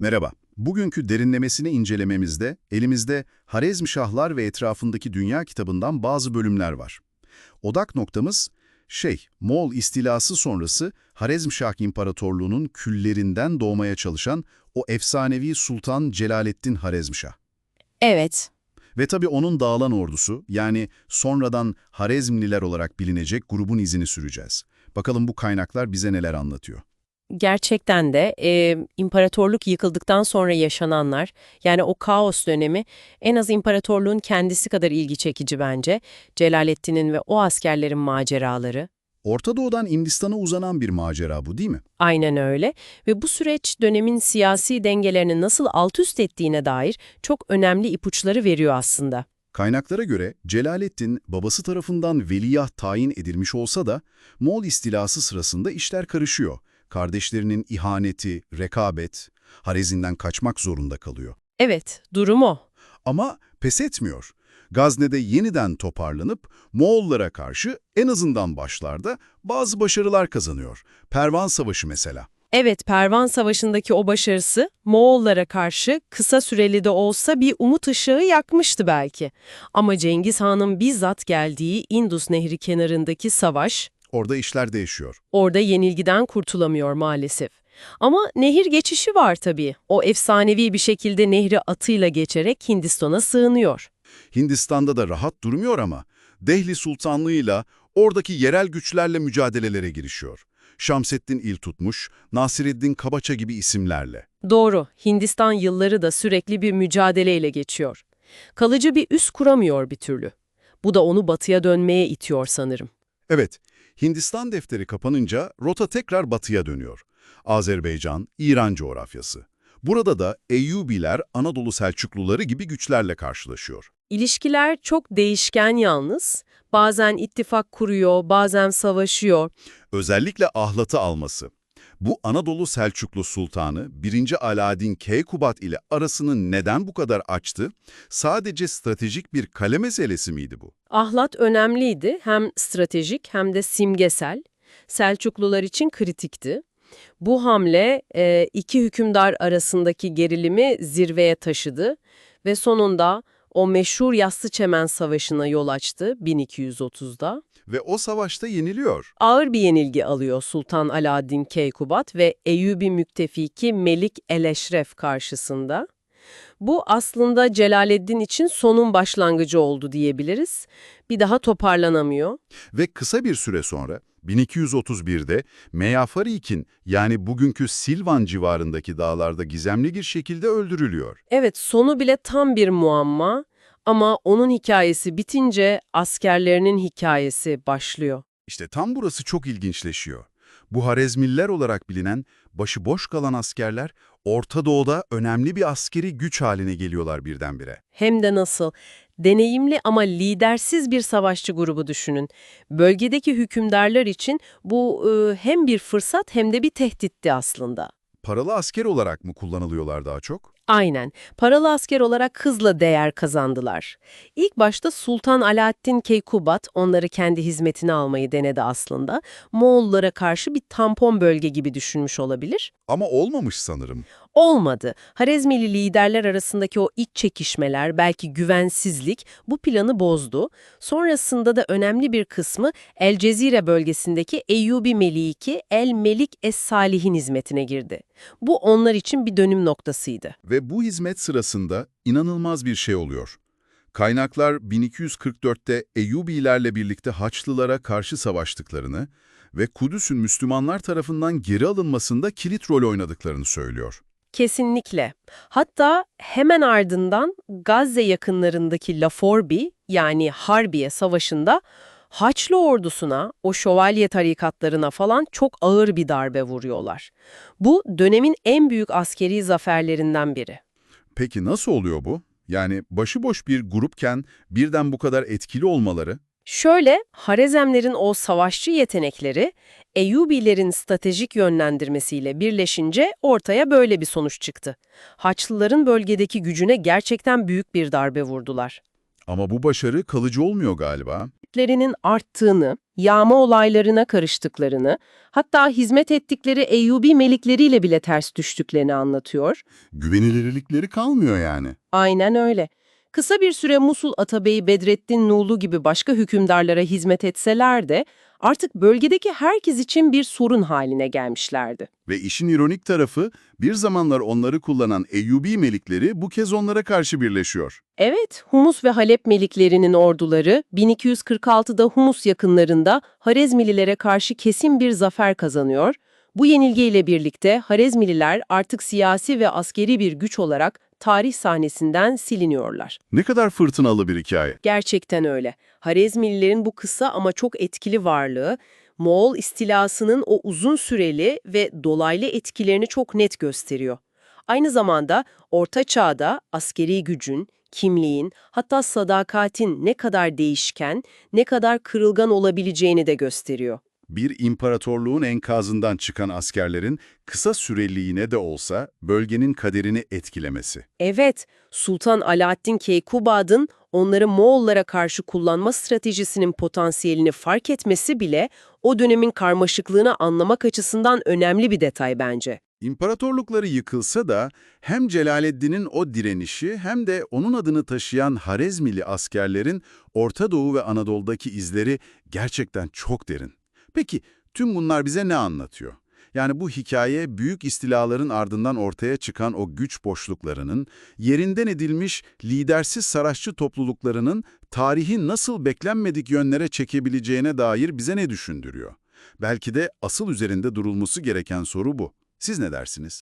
Merhaba. Bugünkü derinlemesine incelememizde elimizde Harezmşahlar ve etrafındaki dünya kitabından bazı bölümler var. Odak noktamız şey, Moğol istilası sonrası Harezmşah İmparatorluğu'nun küllerinden doğmaya çalışan o efsanevi Sultan Celaleddin Harezmşah. Evet, Ve tabii onun dağılan ordusu, yani sonradan Harezmliler olarak bilinecek grubun izini süreceğiz. Bakalım bu kaynaklar bize neler anlatıyor. Gerçekten de e, imparatorluk yıkıldıktan sonra yaşananlar, yani o kaos dönemi en az imparatorluğun kendisi kadar ilgi çekici bence. Celaleddin'in ve o askerlerin maceraları. Orta Doğu'dan Hindistan'a uzanan bir macera bu değil mi? Aynen öyle ve bu süreç dönemin siyasi dengelerini nasıl alt üst ettiğine dair çok önemli ipuçları veriyor aslında. Kaynaklara göre Celaleddin babası tarafından veliaht tayin edilmiş olsa da Moğol istilası sırasında işler karışıyor. Kardeşlerinin ihaneti, rekabet, Harezin'den kaçmak zorunda kalıyor. Evet, durum o. Ama pes etmiyor. Gazne'de yeniden toparlanıp Moğollara karşı en azından başlarda bazı başarılar kazanıyor. Pervan Savaşı mesela. Evet, Pervan Savaşı'ndaki o başarısı Moğollara karşı kısa süreli de olsa bir umut ışığı yakmıştı belki. Ama Cengiz Han'ın bizzat geldiği Indus Nehri kenarındaki savaş Orada işler değişiyor. orada yenilgiden kurtulamıyor maalesef. Ama nehir geçişi var tabii. O efsanevi bir şekilde nehri atıyla geçerek Hindistan'a sığınıyor. Hindistan'da da rahat durmuyor ama Dehli Sultanlığı'yla oradaki yerel güçlerle mücadelelere girişiyor. Şamseddin İl tutmuş, Nasireddin Kabaça gibi isimlerle. Doğru, Hindistan yılları da sürekli bir mücadeleyle geçiyor. Kalıcı bir üs kuramıyor bir türlü. Bu da onu batıya dönmeye itiyor sanırım. Evet, Hindistan defteri kapanınca rota tekrar batıya dönüyor. Azerbaycan, İran coğrafyası. Burada da Eyyubiler, Anadolu Selçukluları gibi güçlerle karşılaşıyor. İlişkiler çok değişken yalnız. Bazen ittifak kuruyor, bazen savaşıyor. Özellikle ahlatı alması. Bu Anadolu Selçuklu Sultanı 1. Alaaddin Keykubat ile arasını neden bu kadar açtı? Sadece stratejik bir kale meselesi miydi bu? Ahlat önemliydi, hem stratejik hem de simgesel. Selçuklular için kritikti. Bu hamle e, iki hükümdar arasındaki gerilimi zirveye taşıdı ve sonunda o meşhur Yassıçemen Savaşı'na yol açtı 1230'da. Ve o savaşta yeniliyor. Ağır bir yenilgi alıyor Sultan Alaaddin Keykubat ve Eyyubi müttefiki Melik Eleşref karşısında. Bu aslında Celaleddin için sonun başlangıcı oldu diyebiliriz. Bir daha toparlanamıyor. Ve kısa bir süre sonra 1231'de Meyafarik'in yani bugünkü Silvan civarındaki dağlarda gizemli bir şekilde öldürülüyor. Evet sonu bile tam bir muamma ama onun hikayesi bitince askerlerinin hikayesi başlıyor. İşte tam burası çok ilginçleşiyor. Bu Harezmiller olarak bilinen başıboş kalan askerler Orta Doğu'da önemli bir askeri güç haline geliyorlar birdenbire. Hem de nasıl? Deneyimli ama lidersiz bir savaşçı grubu düşünün. Bölgedeki hükümdarlar için bu e, hem bir fırsat hem de bir tehditti aslında. Paralı asker olarak mı kullanılıyorlar daha çok? Aynen. Paralı asker olarak hızla değer kazandılar. İlk başta Sultan Alaaddin Keykubat onları kendi hizmetine almayı denedi aslında. Moğollara karşı bir tampon bölge gibi düşünmüş olabilir. Ama olmamış sanırım. Olmadı. Harezmili liderler arasındaki o iç çekişmeler, belki güvensizlik bu planı bozdu. Sonrasında da önemli bir kısmı El Cezire bölgesindeki Eyyubi Meliki El Melik Es-Salih'in hizmetine girdi. Bu onlar için bir dönüm noktasıydı. Ve bu hizmet sırasında inanılmaz bir şey oluyor. Kaynaklar 1244'te Eyyubilerle birlikte Haçlılara karşı savaştıklarını ve Kudüs'ün Müslümanlar tarafından geri alınmasında kilit rol oynadıklarını söylüyor. Kesinlikle. Hatta hemen ardından Gazze yakınlarındaki Laforbi yani Harbiye Savaşı'nda Haçlı ordusuna, o şövalye tarikatlarına falan çok ağır bir darbe vuruyorlar. Bu dönemin en büyük askeri zaferlerinden biri. Peki nasıl oluyor bu? Yani başıboş bir grupken birden bu kadar etkili olmaları? Şöyle, Harezmlerin o savaşçı yetenekleri Eyyubilerin stratejik yönlendirmesiyle birleşince ortaya böyle bir sonuç çıktı. Haçlıların bölgedeki gücüne gerçekten büyük bir darbe vurdular. Ama bu başarı kalıcı olmuyor galiba. Lerinin arttığını, yağma olaylarına karıştıklarını, hatta hizmet ettikleri Eyyubi melikleriyle bile ters düştüklerini anlatıyor. Güvenilirlikleri kalmıyor yani. Aynen öyle. Kısa bir süre Musul Atabeyi Bedrettin Nulu gibi başka hükümdarlara hizmet etseler de artık bölgedeki herkes için bir sorun haline gelmişlerdi. Ve işin ironik tarafı bir zamanlar onları kullanan Eyyubi melikleri bu kez onlara karşı birleşiyor. Evet, Humus ve Halep meliklerinin orduları 1246'da Humus yakınlarında Harezmililere karşı kesin bir zafer kazanıyor. Bu yenilgiyle birlikte Harezmililer artık siyasi ve askeri bir güç olarak tarih sahnesinden siliniyorlar. Ne kadar fırtınalı bir hikaye. Gerçekten öyle. Harezmililerin bu kısa ama çok etkili varlığı, Moğol istilasının o uzun süreli ve dolaylı etkilerini çok net gösteriyor. Aynı zamanda Orta Çağ'da askeri gücün, kimliğin, hatta sadakatin ne kadar değişken, ne kadar kırılgan olabileceğini de gösteriyor. Bir imparatorluğun enkazından çıkan askerlerin kısa süreliğine de olsa bölgenin kaderini etkilemesi. Evet, Sultan Alaaddin Keykubad'ın onları Moğollara karşı kullanma stratejisinin potansiyelini fark etmesi bile o dönemin karmaşıklığını anlamak açısından önemli bir detay bence. İmparatorlukları yıkılsa da hem Celaleddin'in o direnişi hem de onun adını taşıyan Harezmili askerlerin Orta Doğu ve Anadolu'daki izleri gerçekten çok derin. Peki tüm bunlar bize ne anlatıyor? Yani bu hikaye büyük istilaların ardından ortaya çıkan o güç boşluklarının, yerinden edilmiş lidersiz saraççı topluluklarının tarihi nasıl beklenmedik yönlere çekebileceğine dair bize ne düşündürüyor? Belki de asıl üzerinde durulması gereken soru bu. Siz ne dersiniz?